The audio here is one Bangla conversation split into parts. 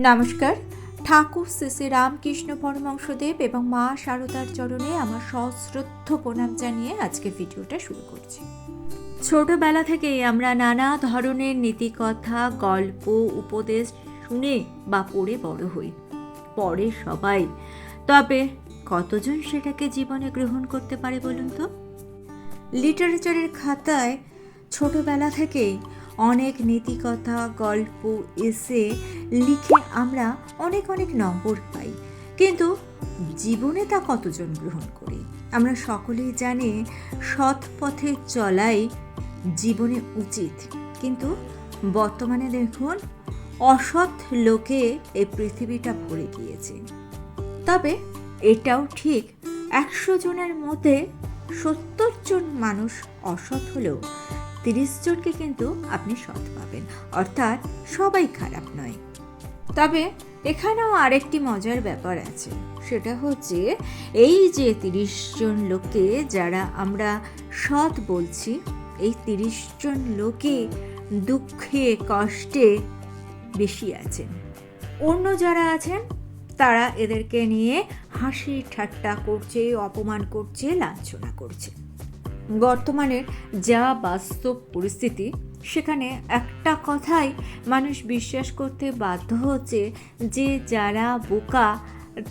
নমস্কার। ঠাকুর শ্রী রামকৃষ্ণ পরমংশদেব এবং মা শারদার চরণে আমার সশ্রদ্ধ প্রণাম জানিয়ে আজকে ভিডিওটা শুরু করছি। ছোটবেলা থেকেই আমরা নানা ধরনের নীতিকথা, গল্প, উপদেশ শুনে বা পড়ে বড় হই। পরে সবাই। তবে কতজন সেটাকে জীবনে গ্রহণ করতে পারে বলুন তো? লিটারেচারের খাতায় ছোটবেলা থেকেই অনেক নীতিকথা, গল্প, এসে লিখে আমরা অনেক অনেক নম্বর পাই। কিন্তু জীবনে তা কতজন গ্রহণ করি? আমরা সকলেই জানি সৎ পথে চলাই জীবনে উচিত। কিন্তু বর্তমানে দেখুন, অসৎ লোকে এই পৃথিবীটা ভরে গিয়েছে। তবে এটাও ঠিক, একশো জনের মধ্যে সত্তর জন মানুষ অসৎ হলেও তিরিশ জনকে কিন্তু আপনি সৎ পাবেন। অর্থাৎ সবাই খারাপ নয়। তবে এখানেও আরেকটি মজার ব্যাপার আছে। সেটা হচ্ছে এই যে তিরিশ জন লোকে যারা আমরা সৎ বলছি, এই তিরিশ জন লোকে দুঃখে, কষ্টে বেশি আছেন। অন্য যারা আছেন, তারা এদেরকে নিয়ে হাসি ঠাট্টা করছে, অপমান করছে, লাঞ্ছনা করছে। বর্তমানের যা বাস্তব পরিস্থিতি, সেখানে একটা কথাই মানুষ বিশ্বাস করতে বাধ্য হচ্ছে যে যারা বোকা,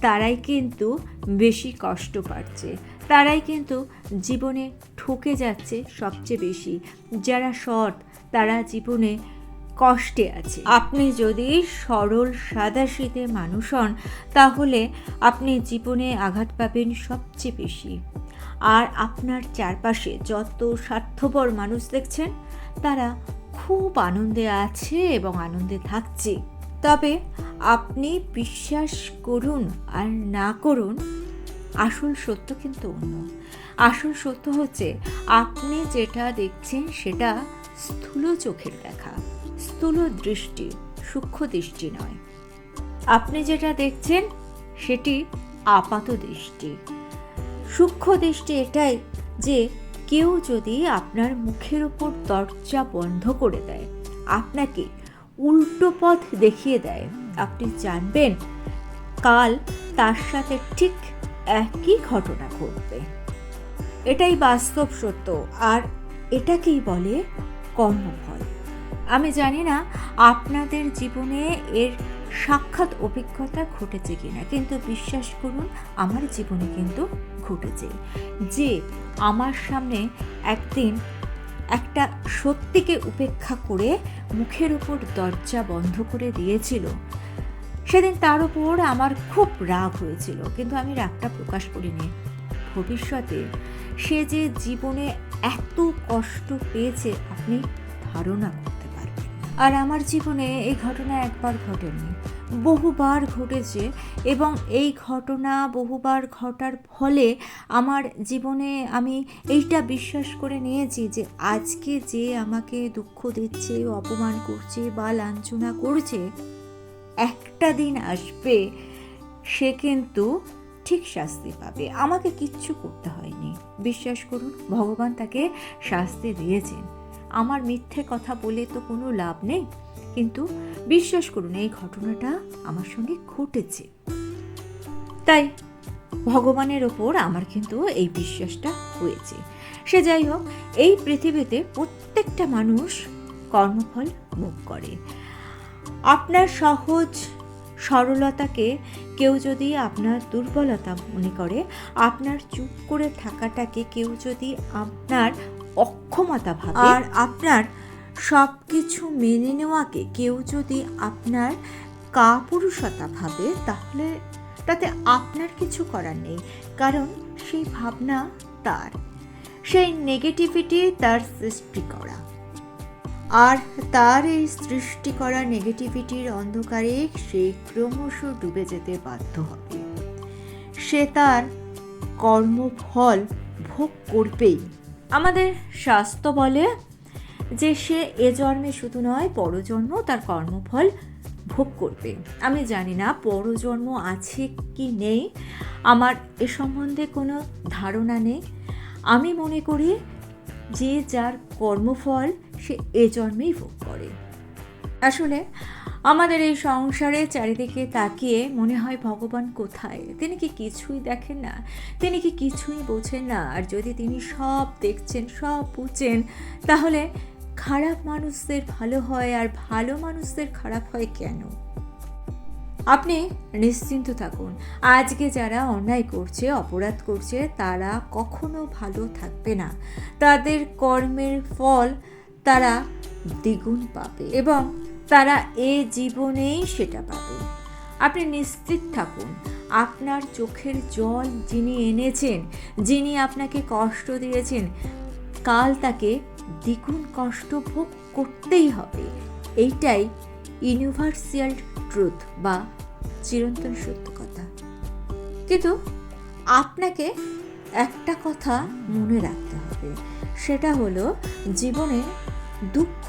তারাই কিন্তু বেশি কষ্ট পাচ্ছে। তারাই কিন্তু জীবনে ঠকে যাচ্ছে সবচেয়ে বেশি। যারা সৎ, তারা জীবনে কষ্টে আছে। আপনি যদি সরল সাদাশীতে মানুষ হন, তাহলে আপনি জীবনে আঘাত পাবেন সবচেয়ে বেশি। আর আপনার চারপাশে যত স্বার্থপর মানুষ দেখছেন, তারা খুব আনন্দে আছে এবং আনন্দে থাকছে। তবে আপনি বিশ্বাস করুন আর না করুন, আসল সত্য কিন্তু অন্য। আসল সত্য হচ্ছে, আপনি যেটা দেখছেন সেটা স্থূল চোখের দেখা, স্থূল দৃষ্টি, সূক্ষ্ম দৃষ্টি নয়। আপনি যেটা দেখছেন, সেটি আপাত দৃষ্টি। সূক্ষ্ম দৃষ্টি এটাই যে কেউ যদি আপনার মুখের ওপর দরজা বন্ধ করে দেয়, আপনাকে উল্টো পথ দেখিয়ে দেয়, আপনি জানবেন কাল তার সাথে ঠিক একই ঘটনা ঘটবে। এটাই বাস্তব সত্য, আর এটাকেই বলে কর্মফল। আমি জানি না আপনাদের জীবনে এর সাক্ষাৎ অভিজ্ঞতা ঘটেছে কিনা? কিন্তু বিশ্বাস করুন, আমার জীবনে কিন্তু ঘটেছে যে আমার সামনে একদিন একটা সত্যিকে উপেক্ষা করে মুখের উপর দরজা বন্ধ করে দিয়েছিল। সেদিন তার উপর আমার খুব রাগ হয়েছিল, কিন্তু আমি রাগটা প্রকাশ করিনি। ভবিষ্যতে সে যে জীবনে এত কষ্ট পেয়েছে, আপনি ধারণা আর আমার জীবনে এই ঘটনা একবার ঘটেনি। বহুবার ঘটেছে এবং এই ঘটনা বহুবার ঘটার ফলে আমার জীবনে আমি এইটা বিশ্বাস করে নিয়েছি যে আজকে যে আমাকে দুঃখ দিচ্ছে, অপমান করছে বা লাঞ্ছনা করছে, একটা দিন আসবে সে কিন্তু ঠিক শাস্তি পাবে। আমাকে কিচ্ছু করতে হয়নি। বিশ্বাস করুন, ভগবান তাকে শাস্তি দিয়েছেন। আমার মিথ্যে কথা বলে তো কোনো লাভ নেই। কিন্তু বিশ্বাস করুন, এই ঘটনাটা আমার সঙ্গে ঘটেছে। তাই ভগবানের ওপর আমার কিন্তু এই বিশ্বাসটা হয়েছে। সে যাই হোক, এই পৃথিবীতে প্রত্যেকটা মানুষ কর্মফল ভোগ করে। আপনার সহজ সরলতাকে কেউ যদি আপনার দুর্বলতা মনে করে, আপনার চুপ করে থাকাটাকে কেউ যদি আপনার অক্ষমতা ভাবে। আর আপনার সব কিছু মেনে নেওয়াকে কেউ যদি আপনার কাপুরুষতা ভাবে, তাহলে তাতে আপনার কিছু করার নেই। কারণ সেই ভাবনা তার। সেই নেগেটিভিটি তার সৃষ্টি করা। আর তার এই সৃষ্টি করা নেগেটিভিটির অন্ধকারে সে ক্রমশ ডুবে যেতে বাধ্য হবে। সে তার কর্মফল ভোগ করবেই। আমাদের স্বাস্থ্য বলে যে সে এ জন্মে শুধু নয়, পরজন্ম তার কর্মফল ভোগ করবে। আমি জানি না পরজন্ম আছে কি নেই, আমার এ সম্বন্ধে কোনো ধারণা নেই। আমি মনে করি যে যার কর্মফল সে এ জন্মেই ভোগ করে। আসলে আমাদের এই সংসারে চারিদিকে তাকিয়ে মনে হয় ভগবান কোথায়? তিনি কি কিছুই দেখেন না? তিনি কি কিছুই বোঝেন না? আর যদি তিনি সব দেখছেন, সব বুঝছেন তাহলে খারাপ মানুষদের ভালো হয় আর ভালো মানুষদের খারাপ হয় কেন? আপনি নিশ্চিন্ত থাকুন, আজকে যারা অন্যায় করছে, অপরাধ করছে, তারা কখনো ভালো থাকবে না। তাদের কর্মের ফল তারা দ্বিগুণ পাবে এবং তারা এ জীবনেই সেটা পাবে। আপনি নিশ্চিত থাকুন, আপনার চোখের জল যিনি এনেছেন, যিনি আপনাকে কষ্ট দিয়েছেন, কাল তাকে দ্বিগুণ কষ্ট ভোগ করতেই হবে। এইটাই ইউনিভার্সিয়াল ট্রুথ বা চিরন্তন সত্য কথা কিন্তু আপনাকে একটা কথা মনে রাখতে হবে, সেটা হলো জীবনে দুঃখ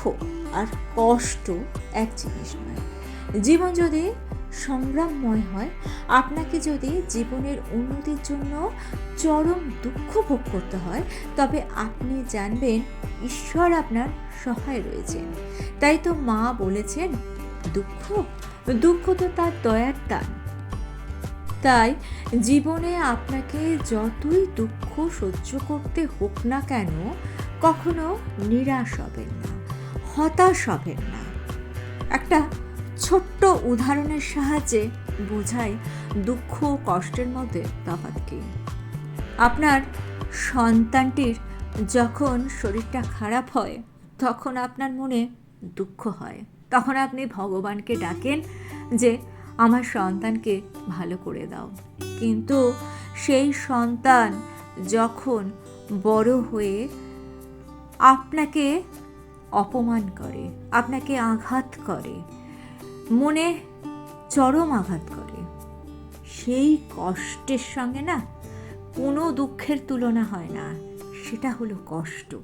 আর কষ্ট এক জিনিস নয়। জীবন যদি সংগ্রামময় হয়, আপনাকে যদি জীবনের উন্নতির জন্য চরম দুঃখ ভোগ করতে হয়, তবে আপনি জানবেন ঈশ্বর আপনার সহায় রয়েছেন তাই তো মা বলেছেন, দুঃখ দুঃখ তো তার দয়ার টান তাই জীবনে আপনাকে যতই দুঃখ সহ্য করতে হোক না কেন, কখনো নিরাশ হবেন না। হতাশ হবেন না। একটা ছোট্ট উদাহরণের সাহায্যে বোঝাই দুঃখ কষ্টের মধ্যে তফাৎ কি। আপনার সন্তানটির যখন শরীরটা খারাপ হয়, তখন আপনার মনে দুঃখ হয়। তখন আপনি ভগবানকে ডাকেন যে, আমার সন্তানকে ভালো করে দাও। কিন্তু সেই সন্তান যখন বড় হয়ে আপনাকে অপমান করে, আপনাকে আঘাত করে, মনে চরম আঘাত করে। সেই কষ্টের সঙ্গে না কোনো দুঃখের তুলনা হয় না, সেটা হলো কষ্ট।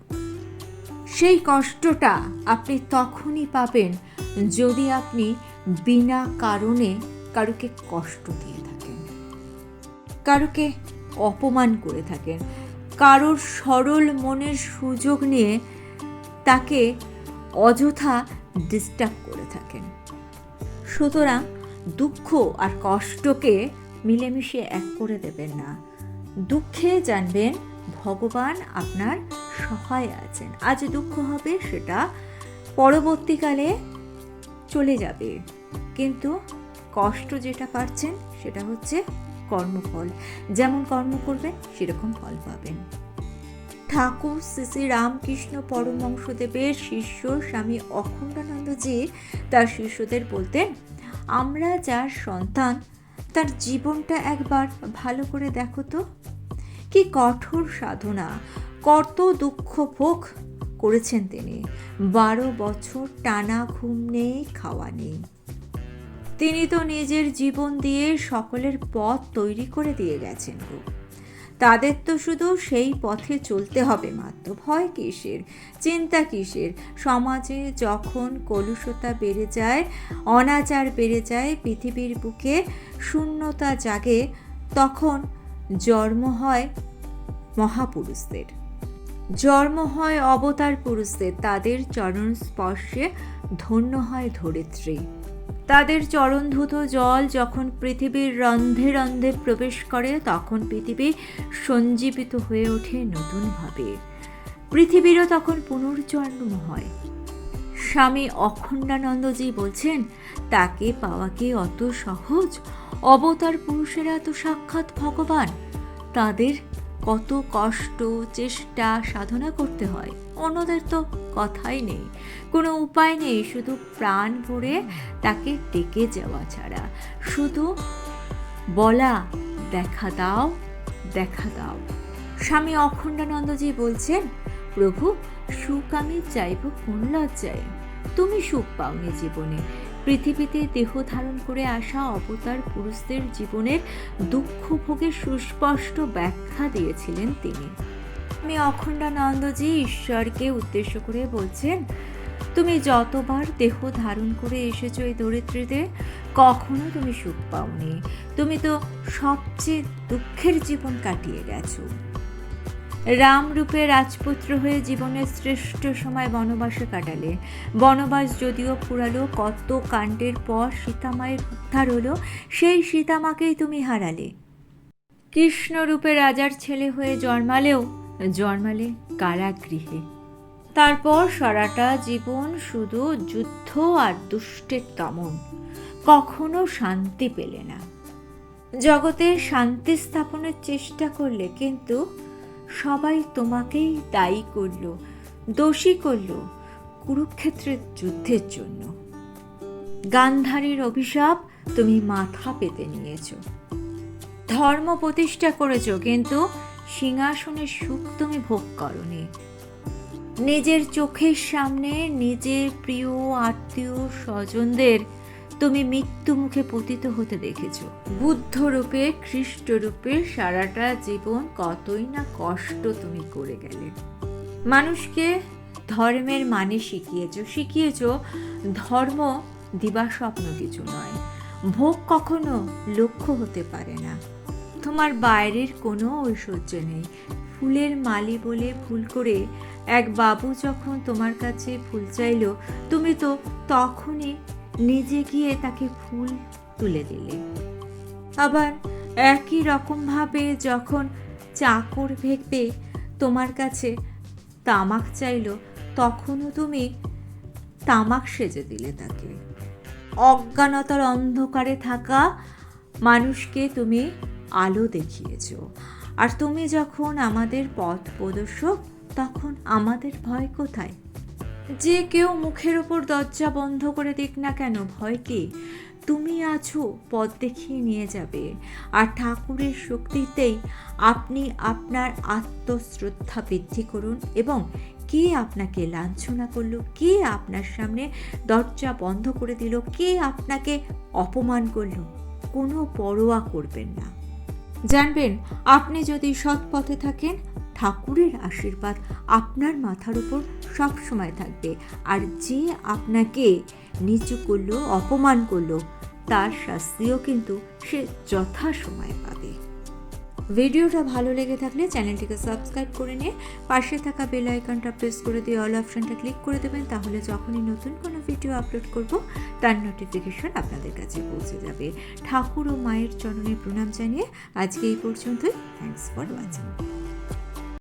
সেই কষ্টটা আপনি তখনই পাবেন যদি আপনি বিনা কারণে কারুকে কষ্ট দিয়ে থাকেন। কারুকে অপমান করে থাকেন। কারোর সরল মনের সুযোগ নিয়ে তাকে অযথা ডিস্টার্ব করে থাকেন। সুতরাং দুঃখ আর কষ্টকে মিলেমিশে এক করে দেবেন না। দুঃখে জানবেন, ভগবান আপনার সহায় আছেন। আজ দুঃখ হবে সেটা পরবর্তীকালে চলে যাবে। কিন্তু কষ্ট যেটা পাচ্ছেন সেটা হচ্ছে কর্মফল। যেমন কর্ম করবেন, সেরকম ফল পাবেন। ঠাকুর শ্রী শ্রী রামকৃষ্ণ পরমংশদেবের শিষ্য স্বামী অখণ্ডানন্দজি তার শিষ্যদের বলতেন, আমরা যার সন্তান, তার জীবনটা একবার ভালো করে দেখো তো। কি কঠোর সাধনা, কত দুঃখ ভোগ করেছেন তিনি। বারো বছর টানা ঘুম নেই, খাওয়া নেই। তিনি তো নিজের জীবন দিয়ে সকলের পথ তৈরি করে দিয়ে গেছেন গো। তাদের তো শুধু সেই পথে চলতে হবে মাত্র। ভয় কিসের? চিন্তা কিসের? সমাজে যখন কলুষতা বেড়ে যায়, অনাচার বেড়ে যায়, পৃথিবীর বুকে শূন্যতা জাগে, তখন জন্ম হয় মহাপুরুষদের। জন্ম হয় অবতার পুরুষদের তাদের চরণ স্পর্শে ধন্য হয় ধরিত্রী। তাদের চরণধুত জল যখন পৃথিবীর রন্ধে রন্ধে প্রবেশ করে, তখন পৃথিবী সঞ্জীবিত হয়ে ওঠে নতুনভাবে। পৃথিবীরও তখন পুনর্জন্ম হয়। স্বামী অখণ্ডানন্দজি বলছেন, তাকে পাওয়া কি অত সহজ? অবতার পুরুষেরা তো সাক্ষাৎ ভগবান। তাদের কত কষ্ট, চেষ্টা, সাধনা করতে হয়। অন্যদের তো কথাই নেই। কোনো উপায় নেই, শুধু প্রাণ ভরে তাকে ডেকে যাওয়া ছাড়া। শুধু বলা, দেখা দাও দেখা দাও। স্বামী অখণ্ডানন্দজি বলছেন, প্রভু, সুখ আমি চাইব কোন লজ্জায়? তুমি সুখ পাওনি জীবনে। পৃথিবীতে দেহ ধারণ করে আসা অবতার পুরুষদের জীবনের দুঃখ ভোগের সুস্পষ্ট ব্যাখ্যা দিয়েছিলেন তিনি। আমি অখণ্ডানন্দজি ঈশ্বরকে উদ্দেশ্য করে বলছেন, তুমি যতবার দেহ ধারণ করে এসেছ এই দরিদ্রীতে, কখনো তুমি সুখ পাওনি। তুমি তো সবচেয়ে দুঃখের জীবন কাটিয়ে গেছো। রামরূপে রাজপুত্র হয়ে জীবনের শ্রেষ্ঠ সময় বনবাসে কাটালে। বনবাস যদিও ফুরালো কত কাণ্ডের পর সীতামায়ের উদ্ধার হলো, সেই সীতামাকেই তুমি হারালে। কৃষ্ণরূপে রাজার ছেলে হয়ে জন্মালেও, জন্মালে কারাগৃহে। তারপর সারাটা জীবন শুধু যুদ্ধ আর দুষ্টের দমন। কখনো শান্তি পেলে না। জগতে শান্তি স্থাপনের চেষ্টা করলে কিন্তু সবাই তোমাকেই দায়ী করল, দোষী করল কুরুক্ষেত্রের যুদ্ধের জন্য। গান্ধারীর অভিশাপ তুমি মাথা পেতে নিয়েছ। ধর্ম প্রতিষ্ঠা করেছ, কিন্তু সিংহাসনের সুখ তুমি ভোগ করনি। নিজের চোখের সামনে নিজের প্রিয়, আত্মীয়, স্বজনদের তুমি মৃত্যু মুখে পতিত হতে দেখেছ। বুদ্ধ রূপে সারাটা জীবন কতই না কষ্ট তুমি করে গেলে। মানুষকে ধর্মের মানে শিখিয়েছো শিখিয়েছো, ধর্ম দিবাস্বপ্ন কিছু নয়। ভোগ কখনো লক্ষ্য হতে পারে না। তোমার বাইরের কোনো ঐশ্বর্য নেই। ফুলের মালি বলে ভুল করে এক বাবু যখন তোমার কাছে ফুল চাইলো, তুমি তো তখনই নিজে গিয়ে তাকে ফুল তুলে দিলে। আবার একই রকমভাবে যখন চাকর ভেবে তোমার কাছে তামাক চাইলো, তখনও তুমি তামাক সেজে দিলে তাকে। অজ্ঞানতার অন্ধকারে থাকা মানুষকে তুমি আলো দেখিয়েছ। আর তুমি যখন আমাদের পথ প্রদর্শক, তখন আমাদের ভয় কোথায়? যে কেউ মুখের ওপর দরজা বন্ধ করে দিক না কেন, ভয় কি? তুমি আছো, পথ দেখিয়ে নিয়ে যাবে। আর ঠাকুরের শক্তিতেই আপনি আপনার আত্মশ্রদ্ধা বৃদ্ধি করুন এবং কে আপনাকে লাঞ্ছনা করল, কে আপনার সামনে দরজা বন্ধ করে দিল, কে আপনাকে অপমান করল, কোনো পরোয়া করবেন না। জানবেন, আপনি যদি সৎ পথে থাকেন ঠাকুরের আশীর্বাদ আপনার মাথার উপর সব সময় থাকবে। আর যে আপনাকে নিচু করল, অপমান করল, তার শাস্তিও কিন্তু সে যথা সময় পাবে। ভিডিওটা ভালো লেগে থাকলে চ্যানেলটিকে সাবস্ক্রাইব করে নিয়ে পাশে থাকা বেল আইকনটা প্রেস করে দিয়ে অল অপশনটা ক্লিক করে দেবেন, তাহলে যখনই নতুন কোনো ভিডিও আপলোড করব, তার নোটিফিকেশন আপনাদের কাছে পৌঁছে যাবে। ঠাকুর ও মায়ের চরণে প্রণাম জানিয়ে আজকে এই পর্যন্তই। Thanks for watching